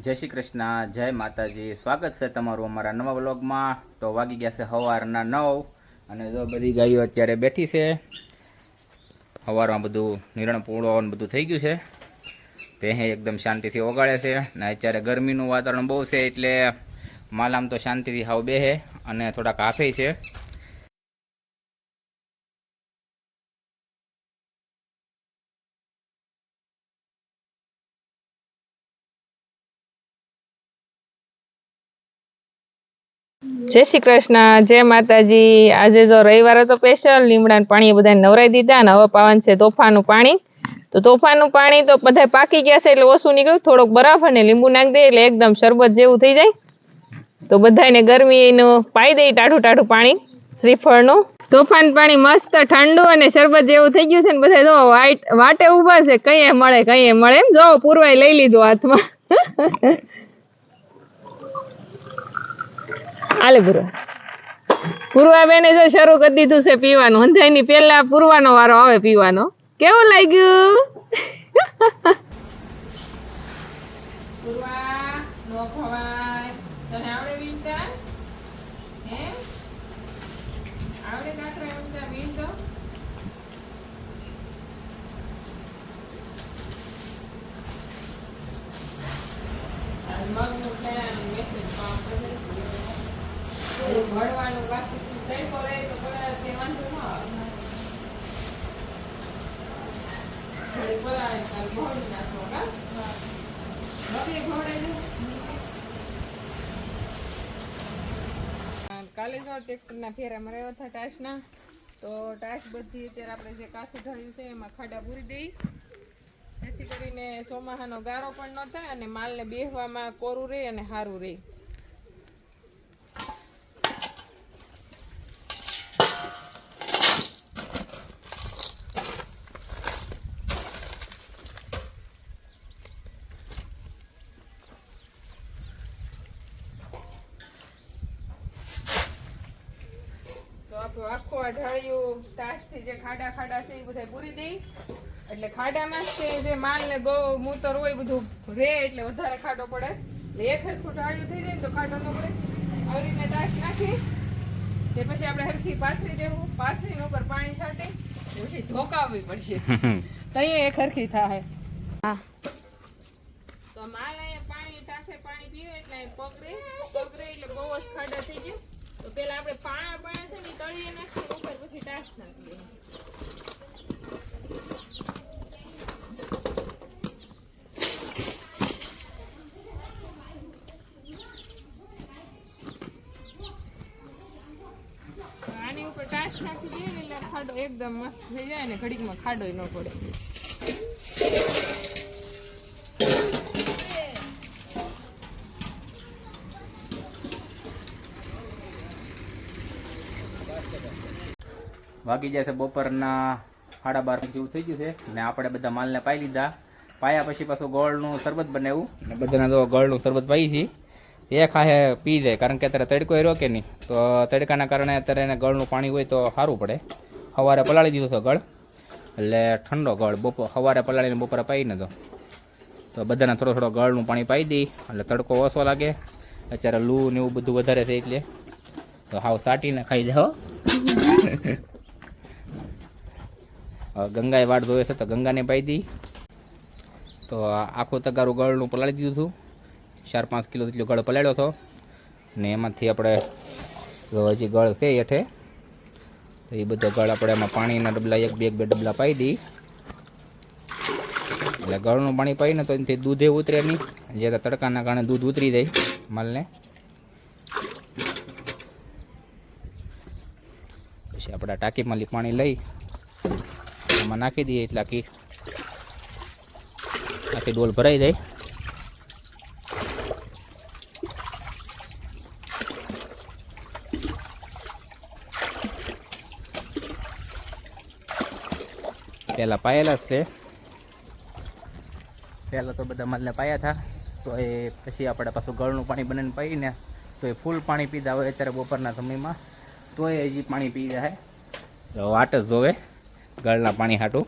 જય શ્રી કૃષ્ણ, જય માતાજી. સ્વાગત છે તમારું અમારા નવા વ્લોગમાં. તો વાગી ગયા છે સવારના નવ અને જો બધી ગાયો અત્યારે બેઠી છે. સવારમાં બધું નિરણ પૂળો બધું થઈ ગયું છે. ભેહે એકદમ શાંતિથી ઓગાળે છે અને અત્યારે ગરમીનું વાતાવરણ બહુ છે એટલે માલામ તો શાંતિથી હાવ બેહે અને થોડાક હાફે છે. જય શ્રી કૃષ્ણ, જય માતાજી. આજે જો રવિવાર હતો સ્પેશિયલ લીમડા પાણી બધા નવરાઈ દીધા અને હવે પાવન છે તોફાનું પાણી. તો તોફાનું પાણી તો બધા પાકી ગયા છે એટલે ઓછું નીકળ્યું. થોડોક બરાબર અને લીંબુ નાખી દે એટલે એકદમ શરબત જેવું થઈ જાય. તો બધાને ગરમીનું પાઈ દે ટાઢું ટાઢું પાણી, શ્રીફળનું. તોફાન પાણી મસ્ત, ઠંડુ અને શરબત જેવું થઈ ગયું છે ને બધા જો વાટે ઊભા છે. કઈએ મળે કઈ મળે. એમ જો પૂરવાય લઈ લીધું હાથમાં. હાલે ગુરુ. પૂરવા બેને જો શરૂ કરી દીધું છે પીવાનું. અંધાઈની પહેલા પૂરવાનો વારો આવે પીવાનો. કેવું લાગ્યું? પૂરવા નો ખવાય તને આવડે વીંટા હે આવડે કાકરા મગનું પેલાનું ભણવાનું બાકી. તડકો ટ્રેક્ટરના ફેરામાં રહ્યા હતા ટાશના તો ટાશ બધી અત્યારે આપણે જે કાસું ઢળ્યું છે, એમાં ખાડા પૂરી દઈ. જેથી કરીને ચોમાહાનો ગારો પણ ન થાય અને માલને બેહવામાં કોરું રહે અને સારું રહે તો આપણું આખું આ ઢળિયું તાસથી જે ખાડા ખાડા છે એ બધા પૂરી દઈ. એટલે ખાડામાં છે જે માલ ને ગો મૂતર હોય બધું રે એટલે વધારે ખાડો પડે. એટલે એક હરખું ઢાળિયું થઈ જાય ને તો ખાડો ન પડે. આવી રીતે તાસ નાખી. તે પછી આપણે હરખી પાથરી દેવું. પાથરીને ઉપર પાણી છાંટી. પછી ધોકાવવી પડશે. તઈ એક હરખી થાય તો માલ અહીંયા પાણી સાથે પાણી પીવે એટલે પગરે પગરે એટલે બહુ જ ખાડા થઈ જાય તો પેલા આપણે પાણા પાણા છે ને તળીએ નાખીએ, ઉપર પછી ટાશ નાખી દઈએ આની ઉપર ટાશ નાખી દઈએ એટલે ખાડો એકદમ મસ્ત થઈ જાય ને, ઘડીકમાં ખાડોય ન પડે. વાગી છે બપોરના સાડા બાર જેવું થઈ ગયું છે. ને આપણે બધા માલને પાઈ લીધા. પાયા પછી પાછું ગોળનું શરબત બનાવ્યું. ને બધાના જો ગોળનું શરબત પાઈ છે. એ ખાહે પી જાય, કારણ કે અત્યારે તડકો એ કે નહીં. તો તડકાના કારણે અત્યારે એને ગળનું પાણી હોય તો સારું પડે. સવારે પલાળી દીધો હતો ગળ. એટલે ઠંડો ગળ. બપોર સવારે પલાળીને બપોરે પાઈને નતો તો બધાને થોડો થોડો ગળનું પાણી પાઈ દઈ. એટલે તડકો ઓછો લાગે. અત્યારે લૂ ને એવું બધું વધારે છે એટલે. તો હાવ સાટીને ખાઈ જાઓ. ગંગાએ વાડ ધોવે છે તો ગંગાને પાઈ દી. તો આખું તગારું ગળનું પલાળી દીધું હતું. ચાર પાંચ કિલો જેટલો ગળ પલાળ્યો હતો. ને એમાંથી આપણે હજી ગળ છે હેઠે, તો એ બધો ગળ આપણે એમાં પાણીના ડબલા, એક બે એક બે ડબલા પાઈ દઈ એટલે ગળનું પાણી પાઈને તો એનાથી દૂધે ઉતરે નહીં. જે તડકાના કારણે દૂધ ઉતરી જાય માલને. પછી આપણે ટાંકીમાં પાણી લઈ એમાં નાખી દઈએ એટલે આખી આખી ડોલ ભરાઈ જાય. પહેલાં પાયેલા જ છે. પહેલાં તો બધા માલને પાયા હતા. તો એ પછી આપણે પાછું ગળનું પાણી બનાવીને પાઈને તો એ ફૂલ પાણી પીધા હોય અત્યારે બપોરના સમયમાં. તો એ હજી પાણી પી જાય તો વાટ જ જોવે. ગળના પાણી હાટું.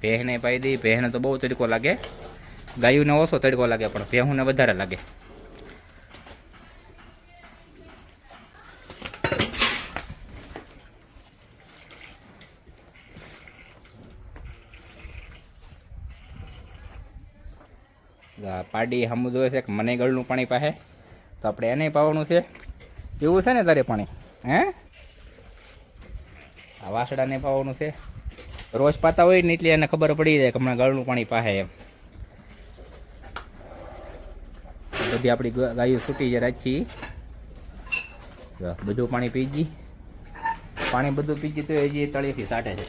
પહેને પાઈ દઈ પહેને તો બહુ તડકો લાગે. ગાયું ને ઓછો તડકો લાગે, પણ ભેહુંને વધારે લાગે. પાડી હમું જોવે છે કે મને ગળનું પાણી પાસે તો આપણે એને પાવાનું છે. પીવું છે ને તારે પાણી? હે? આ વાસડાને પાવાનું છે. રોજ પાતા હોય ને એટલે એને ખબર પડી જાય કે હમણાં ગળનું પાણી પાસે એમ. બધી આપણી ગાયો છૂટી જાય રાખી બધું પાણી પીજી પાણી બધું પીજી તો હજી તળીથી સાટે છે.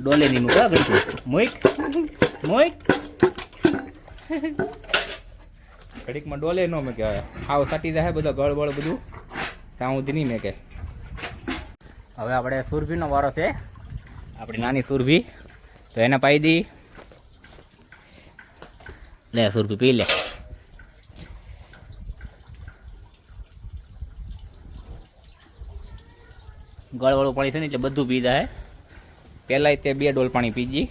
ડોલે ની મૂકા ગળતું મોઈક? મોઈક? ઘડીકમાં ડોલે ન મેં કે આવ સાટી જાય બધો ગળ બળ બધું. ત્યાં સુધી નહીં મેં કે હવે આપણે સુરભીનો વારો છે. આપણી નાની સુરભી. તો એને પાઈ દી. લે સુરભી, પી લે. ગળવાળું પાણી છે ને એટલે બધું પી જાય. પહેલાં તે બે ડોલ પાણી પીજી